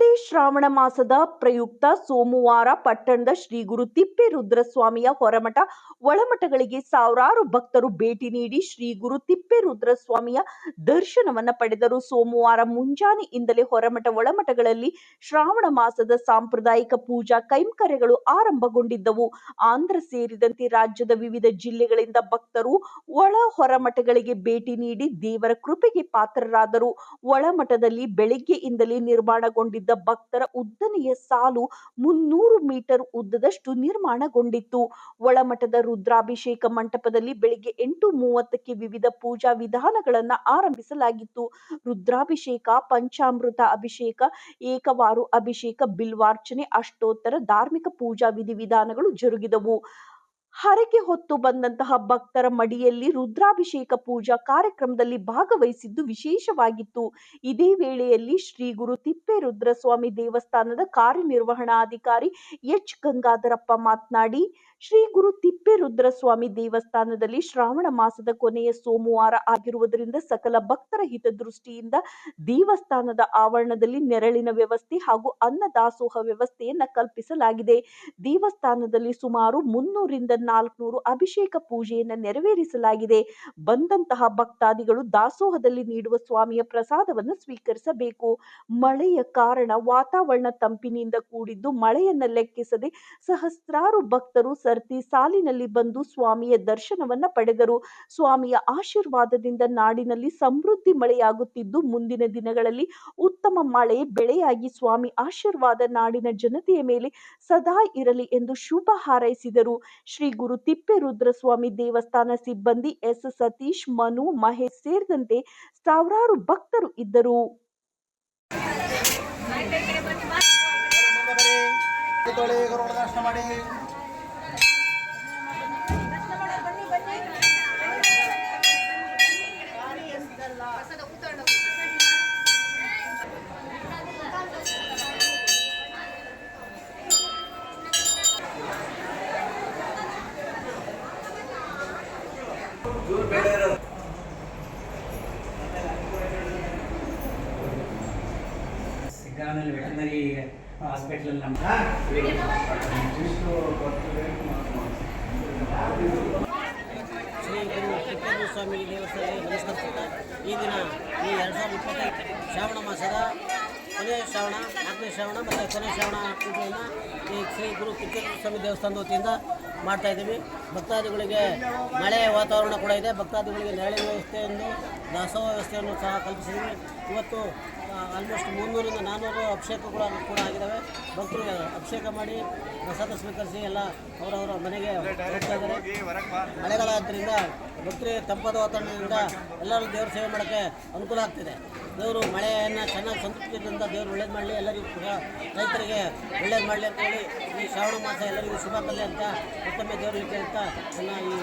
already Shravana ಮಾಸದ ಪ್ರಯುಕ್ತ ಸೋಮವಾರ ಪಟ್ಟಣದ ಶ್ರೀ ಗುರು ತಿಪ್ಪೇರುದ್ರಸ್ವಾಮಿಯ ಹೊರಮಠ ಒಳಮಠಗಳಿಗೆ ಸಾವಿರಾರು ಭಕ್ತರು ಭೇಟಿ ನೀಡಿ ಶ್ರೀ ಗುರು ತಿಪ್ಪೇರುದ್ರಸ್ವಾಮಿಯ ದರ್ಶನವನ್ನ ಪಡೆದರು. ಸೋಮವಾರ ಮುಂಜಾನೆಯಿಂದಲೇ ಹೊರಮಠ ಒಳಮಠಗಳಲ್ಲಿ ಶ್ರಾವಣ ಮಾಸದ ಸಾಂಪ್ರದಾಯಿಕ ಪೂಜಾ ಕೈಂಕರ್ಯಗಳು ಆರಂಭಗೊಂಡಿದ್ದವು. ಆಂಧ್ರ ಸೇರಿದಂತೆ ರಾಜ್ಯದ ವಿವಿಧ ಜಿಲ್ಲೆಗಳಿಂದ ಭಕ್ತರು ಒಳ ಹೊರಮಠಗಳಿಗೆ ಭೇಟಿ ನೀಡಿ ದೇವರ ಕೃಪೆಗೆ ಪಾತ್ರರಾದರು. ಒಳಮಠದಲ್ಲಿ ಬೆಳಿಗ್ಗೆಯಿಂದಲೇ ನಿರ್ಮಾಣಗೊಂಡಿದ್ದ ಭಕ್ತರ ಉದ್ದನೆಯ ಸಾಲು ಮುನ್ನೂರು ಮೀಟರ್ ಉದ್ದದಷ್ಟು ನಿರ್ಮಾಣಗೊಂಡಿತ್ತು. ಒಳಮಠದ ರುದ್ರಾಭಿಷೇಕ ಮಂಟಪದಲ್ಲಿ ಬೆಳಿಗ್ಗೆ ಎಂಟು ಮೂವತ್ತಕ್ಕೆ ವಿವಿಧ ಪೂಜಾ ವಿಧಾನಗಳನ್ನ ಆರಂಭಿಸಲಾಗಿತ್ತು. ರುದ್ರಾಭಿಷೇಕ, ಪಂಚಾಮೃತ ಅಭಿಷೇಕ, ಏಕವಾರು ಅಭಿಷೇಕ, ಬಿಲ್ವಾರ್ಚನೆ, ಅಷ್ಟೋತ್ತರ ಧಾರ್ಮಿಕ ಪೂಜಾ ವಿಧಿವಿಧಾನಗಳು ಜರುಗಿದವು. ಹರಕೆ ಹೊತ್ತು ಬಂದಂತಹ ಭಕ್ತರ ಮಡಿಯಲ್ಲಿ ರುದ್ರಾಭಿಷೇಕ ಪೂಜಾ ಕಾರ್ಯಕ್ರಮದಲ್ಲಿ ಭಾಗವಹಿಸಿದ್ದು ವಿಶೇಷವಾಗಿತ್ತು. ಇದೇ ವೇಳೆಯಲ್ಲಿ ಶ್ರೀ ಗುರು ತಿಪ್ಪೇರುದ್ರಸ್ವಾಮಿ ದೇವಸ್ಥಾನದ ಕಾರ್ಯನಿರ್ವಹಣಾಧಿಕಾರಿ ಎಚ್ ಗಂಗಾಧರಪ್ಪ ಮಾತನಾಡಿ ಶ್ರೀ ಗುರು ತಿಪ್ಪೇರುದ್ರಸ್ವಾಮಿ ದೇವಸ್ಥಾನದಲ್ಲಿ ಶ್ರಾವಣ ಮಾಸದ ಕೊನೆಯ ಸೋಮವಾರ ಆಗಿರುವುದರಿಂದ ಸಕಲ ಭಕ್ತರ ಹಿತದೃಷ್ಟಿಯಿಂದ ದೇವಸ್ಥಾನದ ಆವರಣದಲ್ಲಿ ನೆರಳಿನ ವ್ಯವಸ್ಥೆ ಹಾಗೂ ಅನ್ನದಾಸೋಹ ವ್ಯವಸ್ಥೆಯನ್ನ ಕಲ್ಪಿಸಲಾಗಿದೆ. ದೇವಸ್ಥಾನದಲ್ಲಿ ಸುಮಾರು ಮುನ್ನೂರಿಂದ ನಾಲ್ಕುನೂರು ಅಭಿಷೇಕ ಪೂಜೆಯನ್ನ ನೆರವೇರಿಸಲಾಗಿದೆ. ಬಂದಂತಹ ಭಕ್ತಾದಿಗಳು ದಾಸೋಹದಲ್ಲಿ ನೀಡುವ ಸ್ವಾಮಿಯ ಪ್ರಸಾದವನ್ನು ಸ್ವೀಕರಿಸಬೇಕು. ಮಳೆಯ ಕಾರಣ ವಾತಾವರಣ ತಂಪಿನಿಂದ ಕೂಡಿದ್ದು ಮಳೆಯನ್ನ ಲೆಕ್ಕಿಸದೆ ಸಹಸ್ರಾರು ಭಕ್ತರು ಸರ್ತಿ ಸಾಲಿನಲ್ಲಿ ಬಂದು ಸ್ವಾಮಿಯ ದರ್ಶನವನ್ನ ಪಡೆದರು ಸ್ವಾಮಿಯ ಆಶೀರ್ವಾದದಿಂದ ನಾಡಿನಲ್ಲಿ ಸಮೃದ್ಧಿ ಮಳೆಯಾಗುತ್ತಿದ್ದು ಮುಂದಿನ ದಿನಗಳಲ್ಲಿ ಉತ್ತಮ ಮಳೆ ಬೆಳೆಯಾಗಿ ಸ್ವಾಮಿ ಆಶೀರ್ವಾದ ನಾಡಿನ ಜನತೆಯ ಮೇಲೆ ಸದಾ ಇರಲಿ ಎಂದು ಶುಭ ಹಾರೈಸಿದರು ಶ್ರೀ ಗುರು ತಿಪ್ಪೇರುದ್ರಸ್ವಾಮಿ ದೇವಸ್ಥಾನ ಸಿಬ್ಬಂದಿ ಎಸ್ ಸತೀಶ್ ಮನು ಮಹೇಶ್ ಸೇರಿದಂತೆ ಸಾವಿರಾರು ಭಕ್ತರು ಇದ್ದರು ಮಾಡಿ ಸಿಗ್ಗಾನಲ್ಲಿ ವೆಟನರಿ ಹಾಸ್ಪಿಟಲ್ ನಮ್ಮ ಶ್ರೀ ಗುರು ತಿಪ್ಪೇಶ್ವರ ಸ್ವಾಮಿ ದೇವಸ್ಥಾನಕ್ಕೆ ನಮಸ್ಕರಿಸುತ್ತಾ ಈ ದಿನ ಈ ಎರಡು ಸಾವಿರದ ಇಪ್ಪತ್ತೈದು ಶ್ರಾವಣ ಮಾಸದ ಕೊನೆಯ ಶ್ರಾವಣ, ನಾಲ್ಕನೇ ಶ್ರಾವಣ ಮತ್ತು ಕೊನೆಯ ಶ್ರಾವಣ ಪೂಜೆಯನ್ನು ಈ ಶ್ರೀ ಗುರು ತಿಪ್ಪೇಶ್ವರ ಸ್ವಾಮಿ ದೇವಸ್ಥಾನದ ವತಿಯಿಂದ ಮಾಡ್ತಾ ಇದ್ದೀವಿ. ಭಕ್ತಾದಿಗಳಿಗೆ ಮಳೆಯ ವಾತಾವರಣ ಕೂಡ ಇದೆ. ಭಕ್ತಾದಿಗಳಿಗೆ ನೆರಳಿನ ವ್ಯವಸ್ಥೆಯನ್ನು ದಾಸೋಹ ವ್ಯವಸ್ಥೆಯನ್ನು ಸಹ ಕಲ್ಪಿಸಿದ್ದೀವಿ. ಇವತ್ತು ಆಲ್ಮೋಸ್ಟ್ ಮುನ್ನೂರಿಂದ ನಾನ್ನೂರು ಅಭಿಷೇಕಗಳು ಕೂಡ ಆಗಿದ್ದಾವೆ ಭಕ್ತರು ಅಭಿಷೇಕ ಮಾಡಿ ಪ್ರಸಾದ ಸ್ವೀಕರಿಸಿ ಎಲ್ಲ ಅವರವರ ಮನೆಗೆ ಮಳೆಗಾಲ ಆದ್ದರಿಂದ ಭಕ್ತರಿಗೆ ತಂಪಾದ ವಾತಾವರಣದಿಂದ ಎಲ್ಲರೂ ದೇವ್ರ ಸೇವೆ ಮಾಡೋಕ್ಕೆ ಅನುಕೂಲ ಆಗ್ತಿದೆ. ದೇವರು ಮಳೆಯನ್ನು ಚೆನ್ನಾಗಿ ಸಂತೃಪ್ತಿಯಿಂದ ದೇವರು ಒಳ್ಳೇದು ಮಾಡಲಿ, ಎಲ್ಲರಿಗೂ ಕೂಡ ರೈತರಿಗೆ ಒಳ್ಳೇದು ಮಾಡಲಿ ಅಂತ ಹೇಳಿ ಈ ಶ್ರಾವಣ ಮಾಸ ಎಲ್ಲರಿಗೂ ಶುಭ ಕಲೆ ಅಂತ ಮತ್ತೊಮ್ಮೆ ದೇವರಿಗೆ ಕೇಳ್ತಾ ಚೆನ್ನಾಗಿ